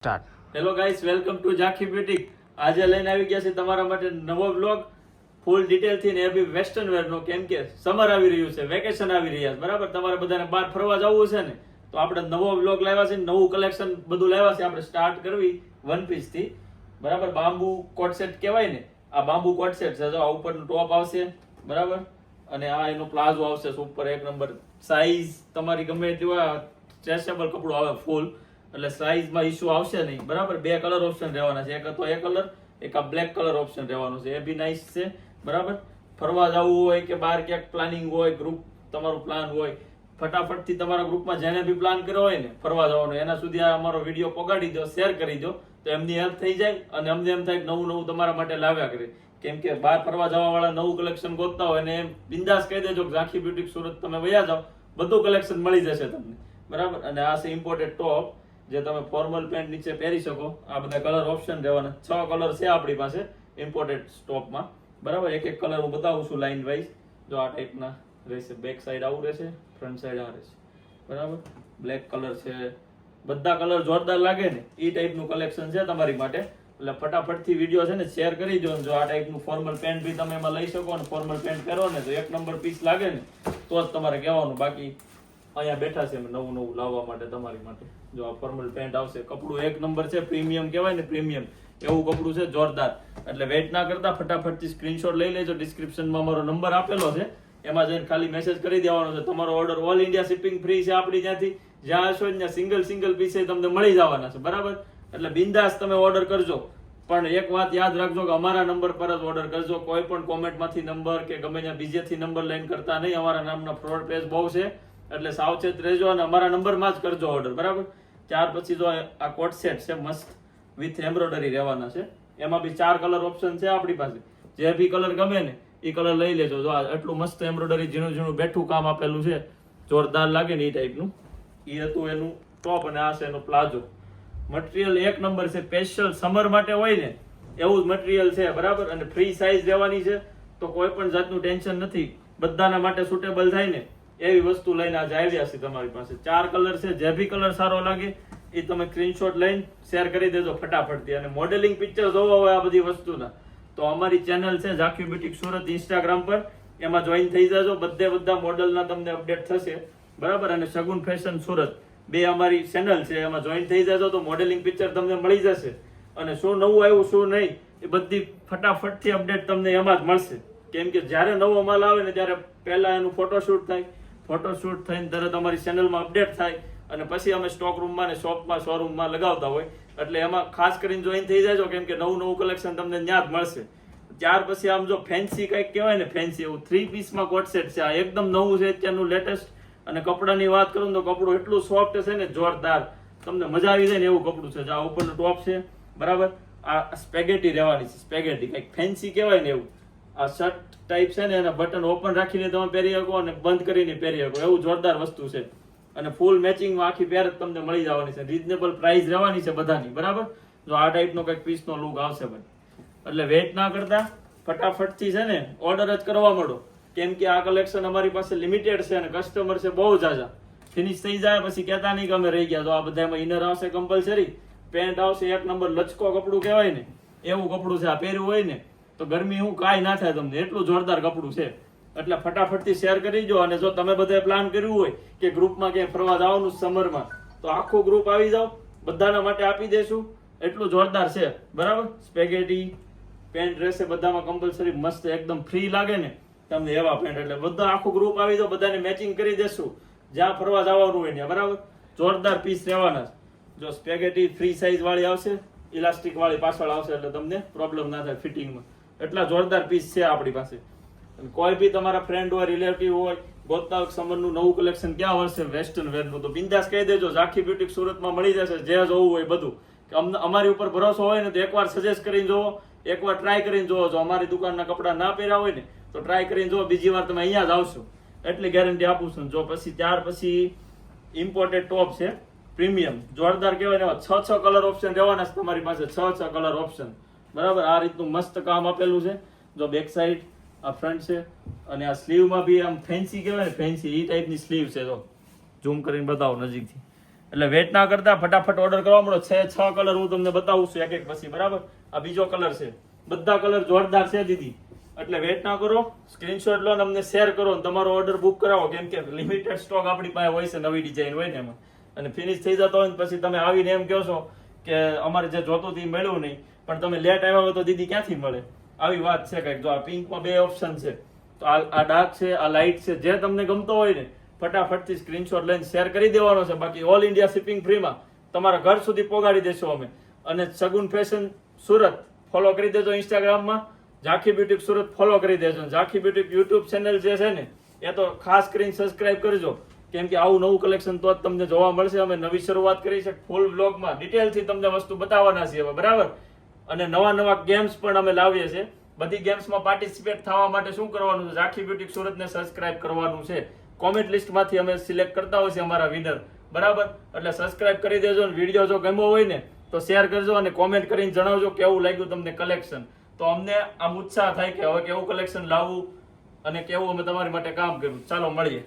Hello guys welcome to Zankhi beauty આજે લઈને આવી ગયા છે તમારા માટે નવો બ્લોગ ફૂલ ડિટેલથી ને એ બી વેસ્ટર્ન વેર નો, કેમ કે સમર આવી રહ્યું છે વેકેશન આવી રહ્યા છે, બરાબર? તમારે બધાને બહાર ફરવા જવું છે ને, તો આપણે નવો બ્લોગ લાવ્યા છે નવું કલેક્શન બધું લાવ્યા છે આપણે સ્ટાર્ટ કરવી વન પીસથી. બરાબર? બાંબુ કોટ સેટ કહેવાય ને, આ બાંબુ કોટ સેટ છે, જો આ ઉપરનું ટોપ આવશે, બરાબર? અને આ એનો પ્લાઝો આવશે સુપર એક નંબર સાઈઝ તમારી ગમે એટલી હોય કપડું આવે ફૂલ એટલે સાઈઝમાં ઇશ્યુ આવશે નહીં. બરાબર? બે કલર ઓપ્શન રહેવાના છે. એક તો એ કલર એક આ બ્લેક કલર ઓપ્શન રહેવાનો છે. એ બી નાઇસ છે. બરાબર? ફરવા જવું હોય કે બહાર ક્યાંક પ્લાનિંગ હોય ગ્રુપ તમારું પ્લાન હોય, ફટાફટથી તમારા ગ્રુપમાં જેને બી પ્લાન કર્યો હોય ને, ફરવા જવાનો, એના સુધી આ અમારો વીડિયો પગાડી દો શેર કરી દો, તો એમની હેલ્પ થઈ જાય અને અમને એમ થાય નવું નવું તમારા માટે લાવ્યા કરે. કેમ કે બહાર ફરવા જવા વાળા નવું કલેક્શન ગોતતા હોય ને એમ બિંદાસ કહી દેજો કે ઝાંખી બ્યુટીક સુરત તમે વયા જાઓ, બધું કલેક્શન મળી જશે તમને. બરાબર? અને આ છે ઇમ્પોર્ટેડ ટોપ જે તમે ફોર્મલ પેન્ટ નીચે પહેરી શકો. આ બધા કલર ઓપ્શન રહેવાના. છ કલર છે આપણી પાસે ઇમ્પોર્ટેડ સ્ટોકમાં બરાબર? એક એક કલર હું બતાવું છું લાઇન વાઇઝ જો આ ટાઈપના રહેશે. બેક સાઈડ આવું રહેશે ફ્રન્ટ સાઈડ આ રહેશે. બરાબર? બ્લેક કલર છે. બધા કલર જોરદાર લાગે ને એ ટાઈપનું કલેક્શન છે તમારી માટે. એટલે ફટાફટથી વીડિયો છે ને શેર કરી દો જો આ ટાઈપનું ફોર્મલ પેન્ટ બી તમે એમાં લઈ શકો ને ફોર્મલ પેન્ટ પહેરો ને તો એક નંબર પીસ લાગે ને, તો જ તમારે કહેવાનું. બાકી અહીંયા બેઠા છે નવું નવું લાવવા માટે તમારી માટે. જો આ ફોર્મલ પેન્ટ આવશે, કપડું એક નંબર છે પ્રીમિયમ કહેવાય ને પ્રીમિયમ એવું કપડું છે, જોરદાર. એટલે વેઇટ ના કરતા, ફટાફટથી સ્ક્રીનશોટ લઈ લેજો ડિસ્ક્રિપ્શનમાં મારો નંબર આપેલો છે. એમાં જઈને ખાલી મેસેજ કરી દેવાનો છે, તમારો order all India shipping free છે આપણી ત્યાંથી. જ્યાં હશો ત્યાં સિંગલ સિંગલ પીસે તમને મળી જવાના છે. બરાબર? એટલે બિંદાસ તમે ઓર્ડર કરજો. પણ એક વાત યાદ રાખજો કે અમારા નંબર પર જ ઓર્ડર કરજો. કોઈ પણ કોમેન્ટમાંથી નંબર કે ગમે ત્યાં બીજેથી નંબર લઈને કરતા નહીં. અમારા નામના ફ્રોડ પેજ બહુ છે. એટલે સાવચેત રહેજો અને અમારા નંબરમાં જ કરજો ઓર્ડર બરાબર? ત્યાર પછી જો આ કોટ સેટ છે મસ્ત વિથ એમ્બ્રોઇડરી રહેવાના છે. એમાં બી ચાર કલર ઓપ્શન છે આપણી પાસે. જે બી કલર ગમે ને એ કલર લઈ લેજો. જો એટલું મસ્ત એમ્બ્રોઇડરી ઝીણું ઝીણું બેઠું કામ આપેલું છે, જોરદાર લાગે ને એ ટાઈપનું એ હતું એનું ટોપ અને આ છે એનો પ્લાઝો. મટીરિયલ એક નંબર છે સ્પેશિયલ સમર માટે હોય ને, એવું જ મટીરિયલ છે, બરાબર? અને ફ્રી સાઇઝ રહેવાની છે, તો કોઈ પણ જાતનું ટેન્શન નથી. બધાના માટે સુટેબલ થાય ને. એવી વસ્તુ લઈને આજે આવ્યા છે તમારી પાસે. ચાર કલર છે, જે બી કલર સારો લાગે, એ તમે સ્ક્રીનશોટ લઈને શેર કરી દેજો ફટાફટથી અને મોડેલિંગ પિક્ચર જોવા હોય આ બધી વસ્તુના. તો અમારી ચેનલ છે ઝાંખી બ્યુટિક સુરત ઇન્સ્ટાગ્રામ પર. એમાં જોઈન થઈ જજો. બધે બધા મોડલના તમને અપડેટ થશે. બરાબર? અને સગુન ફેશન સુરત. બે અમારી ચેનલ છે, એમાં જોઈન થઈ જાજો તો મોડેલિંગ પિક્ચર તમને મળી જશે. અને શું નવું આવ્યું, શું નહીં, એ બધી ફટાફટથી અપડેટ તમને એમાં જ મળશે. કેમ કે જ્યારે નવો માલ આવે ને ત્યારે પહેલાં એનું ફોટોશૂટ થાય. ફોટોશૂટ થઈને તરત અમારી ચેનલમાં અપડેટ થાય અને પછી અમે સ્ટોક રૂમમાં ને શોપમાં શોરૂમમાં લગાવતા હોય. એટલે એમાં ખાસ કરીને જોઈન થઈ જાય કેમ કે નવું નવું કલેક્શન તમને ત્યાં જ મળશે. ત્યાર પછી આમ જો ફેન્સી કંઈક કહેવાય ને ફેન્સી એવું થ્રી પીસમાં કોટ સેટ છે. આ એકદમ નવું છે અત્યારનું લેટેસ્ટ અને કપડાની વાત કરું તો કપડું એટલું સોફ્ટ છે ને, જોરદાર. તમને મજા આવી જાય ને એવું કપડું છે. આ ઉપરનું ટોપ છે, બરાબર? આ સ્પેગેટી રહેવાની છે સ્પેગેટી કંઈક ફેન્સી કહેવાય ને એવું. આ શર્ટ ટાઈપ છે ને, એના બટન ઓપન રાખીને તમે પહેરી શકો અને બંધ કરીને પહેરી શકો. એવું જોરદાર વસ્તુ છે. અને ફૂલ મેચિંગમાં આખી પેર તમને મળી જવાની છે. રીઝનેબલ પ્રાઇસ રહેવાની છે બધાની, બરાબર? જો આ ટાઈપનો કંઈક પીસનો લુક આવશે ભાઈ. એટલે વેઇટ ના કરતા. ફટાફટથી છે ને ઓર્ડર જ કરવા માંડો કેમ કે આ કલેક્શન અમારી પાસે લિમિટેડ છે અને કસ્ટમર છે બહુ જાજા ફિનિશ થઈ જાય, પછી કહેતા નહીં કે અમે રહી ગયા. તો આ બધામાં ઇનર આવશે કમ્પલસરી પેન્ટ આવશે એક નંબર લચકો કપડું કહેવાય ને. એવું કપડું છે, આ પહેર્યું હોય ને તો ગરમી હું કાંઈ ના થાય તમને, એટલું જોરદાર કપડું છે. એટલે ફટાફટથી શેર કરી દો અને જો તમે બધાએ પ્લાન કર્યું હોય કે ગ્રુપમાં ક્યાંય ફરવા જવાનું સમરમાં તો આખું ગ્રુપ આવી જાઓ, બધાના માટે આપી દેશું. એટલું જોરદાર છે, બરાબર? સ્પેગેટી પેન્ટ રહેશે બધામાં કમ્પલસરી મસ્ત એકદમ ફ્રી લાગે ને, તમને એવા પેન્ટ એટલે બધા આખું ગ્રુપ આવી જાઓ, બધાને મેચિંગ કરી દેશું. જ્યાં ફરવા જવાનું હોય ત્યાં, બરાબર? જોરદાર પીસ રહેવાના. જો સ્પેગેટી ફ્રી સાઇઝ વાળી આવશે ઇલાસ્ટિક વાળી પાછળ આવશે, એટલે તમને પ્રોબ્લેમ ના થાય ફિટિંગમાં એટલા જોરદાર પીસ છે આપણી પાસે. અને કોઈ બી તમારા ફ્રેન્ડ હોય રિલેટિવ હોય, ગોતતા સમરનું નવું કલેક્શન ક્યાં વર્ષે વેસ્ટર્ન વેરનું તો બિંદાસ કહી દેજો, ઝાંખી બ્યુટી સુરતમાં મળી જશે, જે જોવું હોય બધું. કે અમને અમારી ઉપર ભરોસો હોય ને તો એકવાર સજેસ્ટ કરીને જોવો, એકવાર ટ્રાય કરીને જોવો. જો અમારી દુકાનના કપડાં ના પહેર્યા હોય ને, તો ટ્રાય કરીને જોવો. બીજી વાર તમે અહીંયા જ આવશો. એટલી ગેરંટી આપું છું. જો પછી, ત્યાર પછી ઇમ્પોર્ટેડ ટોપ છે પ્રીમિયમ જોરદાર કહેવાય ને છ છ કલર ઓપ્શન રહેવાના છે તમારી પાસે. છ છ કલર ઓપ્શન બરાબર? આ રીતનું મસ્ત કામ આપેલું છે. જો બેક સાઈડ આ ફ્રન્ટ છે, અને આ સ્લીવમાં બી આમ ફેન્સી કહેવાય ને ફેન્સી એ ટાઈપની સ્લીવ છે જો. ઝૂમ કરીને બતાવો નજીકથી. એટલે વેટ ના કરતા ફટાફટ ઓર્ડર કરવા મળો. છે છ કલર હું તમને બતાવું છું એક એક પછી, બરાબર? આ બીજો કલર છે. બધા કલર જોરદાર છે દીદી. એટલે વેટ ના કરો. સ્ક્રીનશોટ લો અમને શેર કરો તમારો ઓર્ડર બુક કરાવો. કેમ કે લિમિટેડ સ્ટોક આપણી પાસે હોય છે નવી ડિઝાઇન હોય ને એમાં. અને ફિનિશ થઈ જતો હોય ને પછી તમે આવીને એમ કહો છો કે અમારે જે જોતું એ મળ્યું નહીં. પણ તમે લેટ આવ્યા હોય તો દીદી ક્યાંથી મળે? આવી વાત છે કંઈક. જો આ પિંકમાં બે ઓપ્શન છે. તો આ આ ડાર્ક છે, આ લાઇટ છે. જે તમને ગમતો હોય ને, ફટાફટથી સ્ક્રીનશોટ લઈને શેર કરી દેવાનો છે. બાકી ઓલ ઇન્ડિયા શિપિંગ ફ્રીમાં તમારા ઘર સુધી પહોંચાડી દેશો અમે. અને સગુન ફેશન સુરત ફોલો કરી દેજો ઇન્સ્ટાગ્રામમાં ઝાંખી બ્યુટીક સુરત ફોલો કરી દેજો. ઝાંખી બ્યુટી યુટ્યુબ ચેનલ જે છે ને, એ તો ખાસ કરીને સબસ્ક્રાઇબ કરજો. કેમ કે આવું નવું કલેક્શન તો જ તમને જોવા મળશે. અમે નવી શરૂઆત કરી છે ફૂલ બ્લોગમાં ડિટેલથી તમને વસ્તુ બતાવવાના છીએ બરાબર? અને નવા નવા ગેમ્સ પણ અમે લાવીએ છીએ. બધી ગેમ્સમાં પાર્ટિસિપેટ થવા માટે શું કરવાનું છે? રાખી બ્યુટી સુરતને સબસ્ક્રાઇબ કરવાનું છે. કોમેન્ટ લિસ્ટમાંથી અમે સિલેક્ટ કરતા હોય છે અમારા વિનર બરાબર? એટલે સબસ્ક્રાઇબ કરી દેજો અને વીડિયો જો ગમ્યો હોય ને, તો શેર કરજો અને કોમેન્ટ કરીને જણાવજો કેવું લાગ્યું તમને કલેક્શન તો અમને આમ ઉત્સાહ થાય કે હવે કેવું કલેક્શન લાવવું અને કેવું અમે તમારી માટે કામ કર્યું. ચાલો, મળીએ.